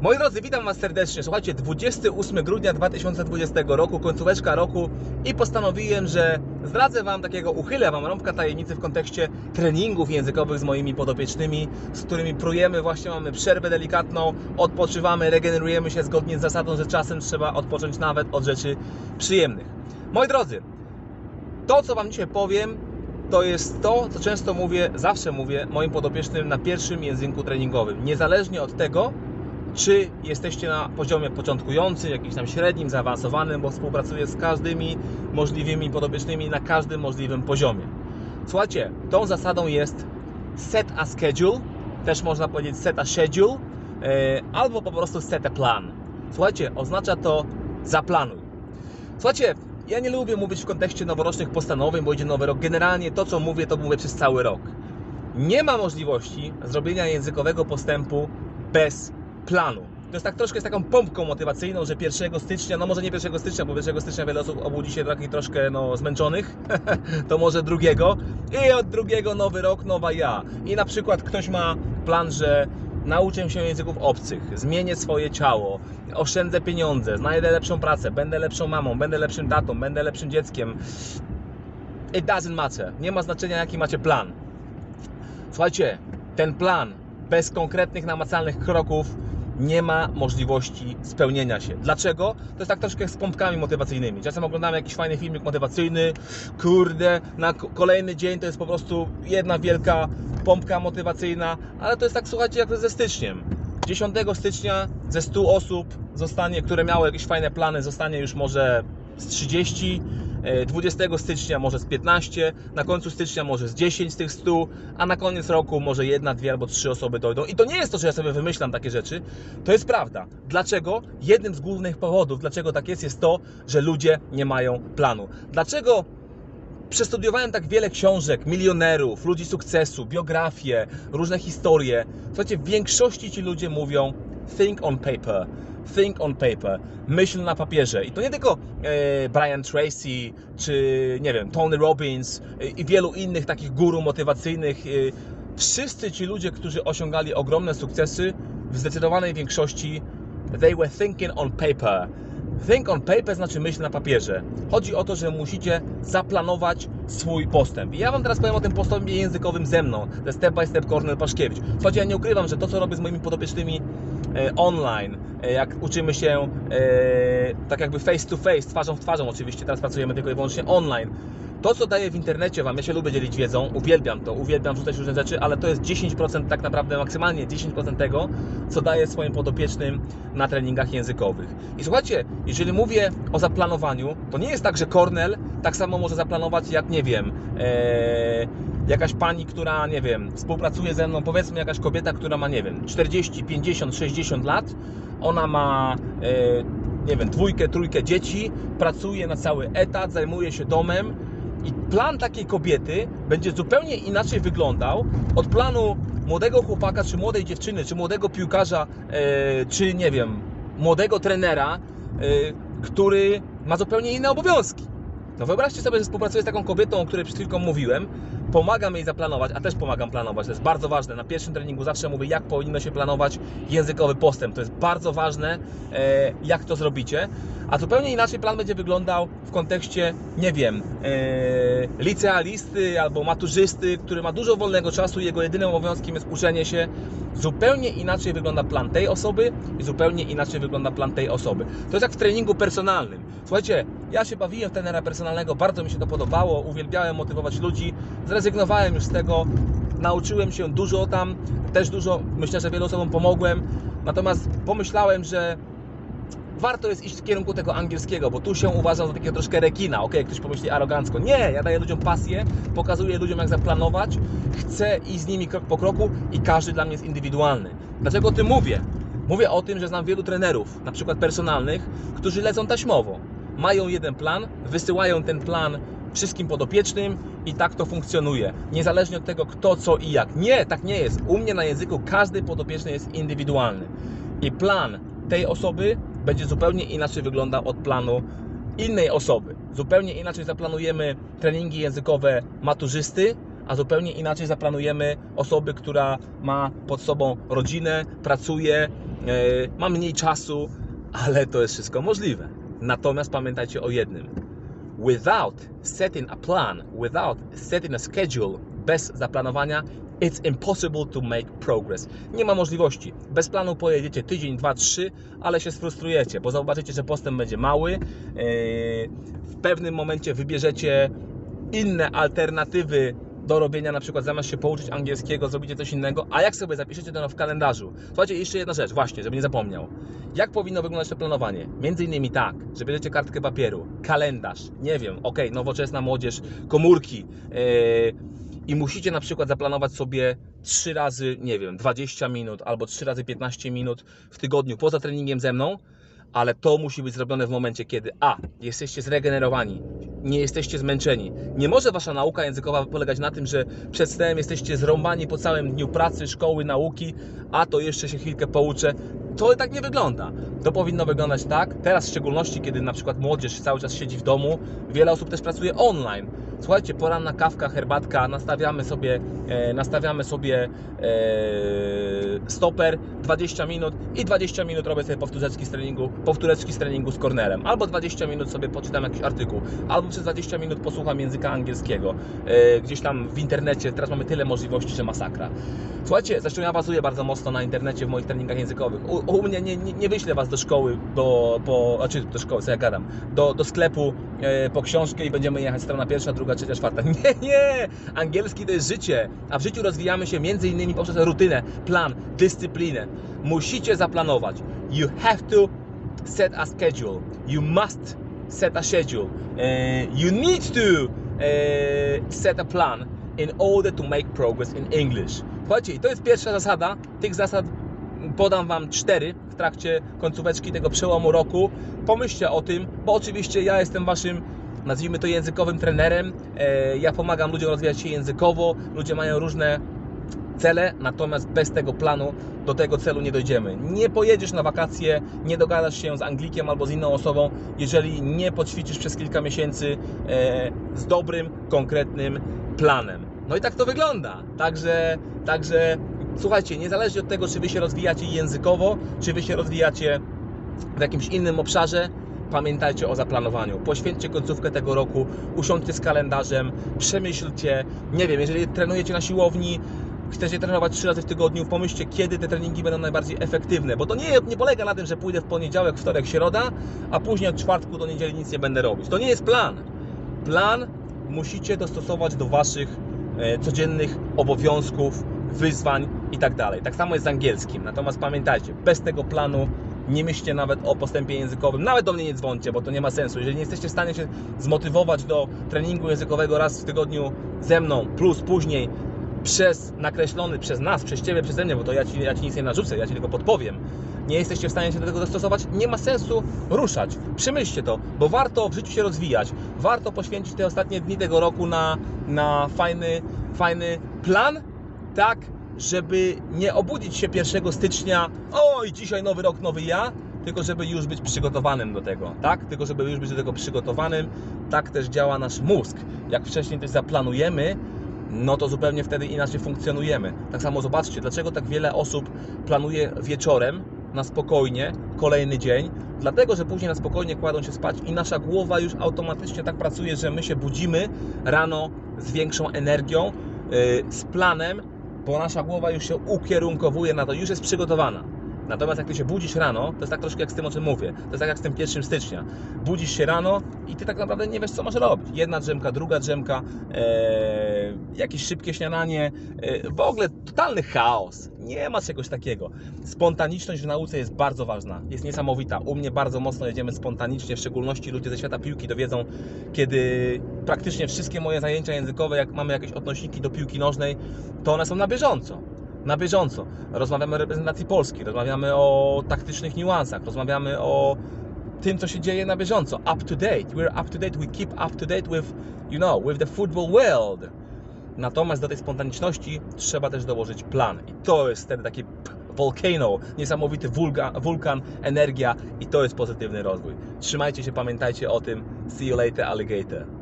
Moi drodzy, witam Was serdecznie. Słuchajcie, 28 grudnia 2020 roku, końcóweczka roku i postanowiłem, że zdradzę Wam takiego, uchylę Wam rąbka tajemnicy w kontekście treningów językowych z moimi podopiecznymi, z którymi prujemy, właśnie mamy przerwę delikatną, odpoczywamy, regenerujemy się zgodnie z zasadą, że czasem trzeba odpocząć nawet od rzeczy przyjemnych. Moi drodzy, to co Wam dzisiaj powiem, to jest to, co często mówię, zawsze mówię moim podopiecznym na pierwszym języku treningowym. Niezależnie od tego, czy jesteście na poziomie początkującym, jakimś tam średnim, zaawansowanym, bo współpracuję z każdymi możliwymi podobiecznymi na każdym możliwym poziomie. Słuchajcie, tą zasadą jest set a schedule, też można powiedzieć set a schedule, e, albo po prostu set a plan. Słuchajcie, oznacza to zaplanuj. Słuchajcie, ja nie lubię mówić w kontekście noworocznych postanowień, bo idzie nowy rok. Generalnie to, co mówię, to mówię przez cały rok. Nie ma możliwości zrobienia językowego postępu bez planu. To jest tak troszkę z taką pompką motywacyjną, że 1 stycznia, no może nie 1 stycznia, bo 1 stycznia wiele osób obudzi się takich troszkę no, zmęczonych, to może drugiego i od drugiego nowy rok, nowa ja. I na przykład ktoś ma plan, że nauczę się języków obcych, zmienię swoje ciało, oszczędzę pieniądze, znajdę lepszą pracę, będę lepszą mamą, będę lepszym tatą, będę lepszym dzieckiem. It doesn't matter. Nie ma znaczenia, jaki macie plan. Słuchajcie, ten plan bez konkretnych, namacalnych kroków nie ma możliwości spełnienia się. Dlaczego? To jest tak troszkę jak z pompkami motywacyjnymi. Czasem oglądamy jakiś fajny filmik motywacyjny, kurde, na kolejny dzień to jest po prostu jedna wielka pompka motywacyjna, ale to jest tak, słuchajcie, jak ze styczniem. 10 stycznia ze 100 osób zostanie, które miały jakieś fajne plany, zostanie już może z 30, e, 20 stycznia może z 15, na końcu stycznia może z 10 z tych 100, a na koniec roku może jedna, dwie albo trzy osoby dojdą. I to nie jest to, że ja sobie wymyślam takie rzeczy, to jest prawda. Dlaczego? Jednym z głównych powodów, dlaczego tak jest, jest to, że ludzie nie mają planu. Dlaczego Przestudiowałem tak wiele książek, milionerów, ludzi sukcesu, biografie, różne historie. Słuchajcie, w większości ci ludzie mówią think on paper, think on paper, myśl na papierze. I to nie tylko e, Brian Tracy, czy nie wiem, Tony Robbins e, i wielu innych takich guru motywacyjnych. E, wszyscy ci ludzie, którzy osiągali ogromne sukcesy, w zdecydowanej większości they were thinking on paper. Think on paper znaczy myśl na papierze. Chodzi o to, że musicie zaplanować swój postęp. I ja Wam teraz powiem o tym postępie językowym ze mną, ze Step by Step Cornel Paszkiewicz. Słuchajcie, ja nie ukrywam, że to, co robię z moimi podopiecznymi online, e, jak uczymy się e, tak jakby face to face, twarzą w twarzą oczywiście, teraz pracujemy tylko i wyłącznie online, to, co daję w internecie Wam, ja się lubię dzielić wiedzą, uwielbiam to, uwielbiam rzucać różne rzeczy, ale to jest 10% tak naprawdę, maksymalnie 10% tego, co daję swoim podopiecznym na treningach językowych. I słuchajcie, jeżeli mówię o zaplanowaniu, to nie jest tak, że Cornell tak samo może zaplanować jak, nie wiem, ee, jakaś pani, która, nie wiem, współpracuje ze mną, powiedzmy jakaś kobieta, która ma, nie wiem, 40, 50, 60 lat, ona ma, e, nie wiem, dwójkę, trójkę dzieci, pracuje na cały etat, zajmuje się domem, i plan takiej kobiety będzie zupełnie inaczej wyglądał od planu młodego chłopaka, czy młodej dziewczyny, czy młodego piłkarza, e, czy nie wiem, młodego trenera, e, który ma zupełnie inne obowiązki. No wyobraźcie sobie, że współpracuję z taką kobietą, o której przed chwilką mówiłem, pomagam jej zaplanować, a też pomagam planować, to jest bardzo ważne. Na pierwszym treningu zawsze mówię, jak powinno się planować językowy postęp. To jest bardzo ważne, e, jak to zrobicie. A zupełnie inaczej plan będzie wyglądał w kontekście, nie wiem, e, licealisty albo maturzysty, który ma dużo wolnego czasu i jego jedynym obowiązkiem jest uczenie się. Zupełnie inaczej wygląda plan tej osoby i zupełnie inaczej wygląda plan tej osoby. To jest jak w treningu personalnym. Słuchajcie, ja się bawiłem w trenera personalnego, bardzo mi się to podobało, uwielbiałem motywować ludzi, zrezygnowałem już z tego, nauczyłem się dużo tam, też dużo, myślę, że wielu osobom pomogłem, natomiast pomyślałem, że warto jest iść w kierunku tego angielskiego, bo tu się uważam za takiego troszkę rekina. Ok, ktoś pomyśli arogancko. Nie, ja daję ludziom pasję, pokazuję ludziom jak zaplanować, chcę iść z nimi krok po kroku i każdy dla mnie jest indywidualny. Dlaczego o tym mówię? Mówię o tym, że znam wielu trenerów, na przykład personalnych, którzy lecą taśmowo. Mają jeden plan, wysyłają ten plan wszystkim podopiecznym i tak to funkcjonuje. Niezależnie od tego, kto, co i jak. Nie, tak nie jest. U mnie na języku każdy podopieczny jest indywidualny. I plan tej osoby będzie zupełnie inaczej wyglądał od planu innej osoby. Zupełnie inaczej zaplanujemy treningi językowe maturzysty, a zupełnie inaczej zaplanujemy osoby, która ma pod sobą rodzinę, pracuje, mam mniej czasu, ale to jest wszystko możliwe. Natomiast pamiętajcie o jednym. Without setting a plan, without setting a schedule, bez zaplanowania, it's impossible to make progress. Nie ma możliwości. Bez planu pojedziecie tydzień, dwa, trzy, ale się sfrustrujecie, bo zobaczycie, że postęp będzie mały. Yy, W pewnym momencie wybierzecie inne alternatywy do robienia, na przykład zamiast się pouczyć angielskiego, zrobicie coś innego, a jak sobie zapiszecie to w kalendarzu. Słuchajcie, jeszcze jedna rzecz, właśnie, żeby nie zapomniał. Jak powinno wyglądać to planowanie? Między innymi tak, że bierzecie kartkę papieru, kalendarz, nie wiem, ok, nowoczesna młodzież, komórki yy, i musicie na przykład zaplanować sobie 3 razy, nie wiem, 20 minut albo 3 razy 15 minut w tygodniu poza treningiem ze mną, ale to musi być zrobione w momencie, kiedy A. Jesteście zregenerowani, nie jesteście zmęczeni. Nie może wasza nauka językowa polegać na tym, że przed snem jesteście zrąbani po całym dniu pracy, szkoły, nauki, a to jeszcze się chwilkę pouczę. To tak nie wygląda. To powinno wyglądać tak, teraz w szczególności, kiedy na przykład młodzież cały czas siedzi w domu, wiele osób też pracuje online. Słuchajcie, poranna kawka, herbatka, nastawiamy sobie, e, nastawiamy sobie e, stoper 20 minut i 20 minut robię sobie powtóreczki z treningu, powtóreczki z treningu z cornerem, albo 20 minut sobie poczytam jakiś artykuł, albo przez 20 minut posłucham języka angielskiego, e, gdzieś tam w internecie, teraz mamy tyle możliwości, że masakra. Słuchajcie, zresztą ja bazuję bardzo mocno na internecie w moich treningach językowych. U, u mnie nie, nie, nie wyślę Was do szkoły, do, po, znaczy do szkoły, co ja gadam, do, do sklepu po książkę i będziemy jechać strona pierwsza, druga, trzecia, czwarta. Nie, nie! Angielski to jest życie, a w życiu rozwijamy się między innymi poprzez rutynę, plan, dyscyplinę. Musicie zaplanować. You have to set a schedule. You must set a schedule. E, you need to e, set a plan in order to make progress in English. Słuchajcie, to jest pierwsza zasada. Tych zasad podam Wam cztery w trakcie końcóweczki tego przełomu roku. Pomyślcie o tym, bo oczywiście ja jestem Waszym, nazwijmy to językowym trenerem. E, Ja pomagam ludziom rozwijać się językowo. Ludzie mają różne cele, natomiast bez tego planu do tego celu nie dojdziemy. Nie pojedziesz na wakacje, nie dogadasz się z Anglikiem albo z inną osobą, jeżeli nie poćwiczysz przez kilka miesięcy e, z dobrym, konkretnym planem. No i tak to wygląda. Także, także słuchajcie, niezależnie od tego, czy Wy się rozwijacie językowo, czy Wy się rozwijacie w jakimś innym obszarze, pamiętajcie o zaplanowaniu. Poświęćcie końcówkę tego roku, usiądźcie z kalendarzem, przemyślcie. Nie wiem, jeżeli trenujecie na siłowni, chcecie trenować trzy razy w tygodniu, pomyślcie, kiedy te treningi będą najbardziej efektywne, bo to nie, nie polega na tym, że pójdę w poniedziałek, wtorek, środa, a później od czwartku do niedzieli nic nie będę robić. To nie jest plan. Plan musicie dostosować do Waszych e, codziennych obowiązków, wyzwań i tak dalej. Tak samo jest z angielskim. Natomiast pamiętajcie, bez tego planu nie myślcie nawet o postępie językowym. Nawet do mnie nie dzwońcie, bo to nie ma sensu. Jeżeli nie jesteście w stanie się zmotywować do treningu językowego raz w tygodniu ze mną, plus później przez nakreślony przez nas, przez Ciebie, przeze mnie, bo to ja ci, ja ci nic nie narzucę, ja Ci tylko podpowiem. Nie jesteście w stanie się do tego dostosować, nie ma sensu ruszać. Przemyślcie to, bo warto w życiu się rozwijać. Warto poświęcić te ostatnie dni tego roku na, na fajny, fajny plan, tak, żeby nie obudzić się 1 stycznia, oj, dzisiaj nowy rok, nowy ja, tylko żeby już być przygotowanym do tego, tak? Tylko żeby już być do tego przygotowanym. Tak też działa nasz mózg. Jak wcześniej coś zaplanujemy, no to zupełnie wtedy inaczej funkcjonujemy. Tak samo zobaczcie, dlaczego tak wiele osób planuje wieczorem na spokojnie kolejny dzień, dlatego że później na spokojnie kładą się spać i nasza głowa już automatycznie tak pracuje, że my się budzimy rano z większą energią, yy, z planem, bo nasza głowa już się ukierunkowuje na to, już jest przygotowana. Natomiast jak ty się budzisz rano, to jest tak troszkę jak z tym, o czym mówię. To jest tak jak z tym 1 stycznia. Budzisz się rano i ty tak naprawdę nie wiesz, co masz robić. Jedna drzemka, druga drzemka, e, jakieś szybkie śniadanie, e, w ogóle totalny chaos. Nie ma czegoś takiego. Spontaniczność w nauce jest bardzo ważna, jest niesamowita. U mnie bardzo mocno jedziemy spontanicznie, w szczególności ludzie ze świata piłki dowiedzą, kiedy praktycznie wszystkie moje zajęcia językowe, jak mamy jakieś odnośniki do piłki nożnej, to one są na bieżąco na bieżąco. Rozmawiamy o reprezentacji Polski, rozmawiamy o taktycznych niuansach, rozmawiamy o tym, co się dzieje na bieżąco. Up to date. We're up to date. We keep up to date with, you know, with the football world. Natomiast do tej spontaniczności trzeba też dołożyć plan. I to jest wtedy taki volcano, niesamowity wulkan, wulkan, energia i to jest pozytywny rozwój. Trzymajcie się, pamiętajcie o tym. See you later, alligator.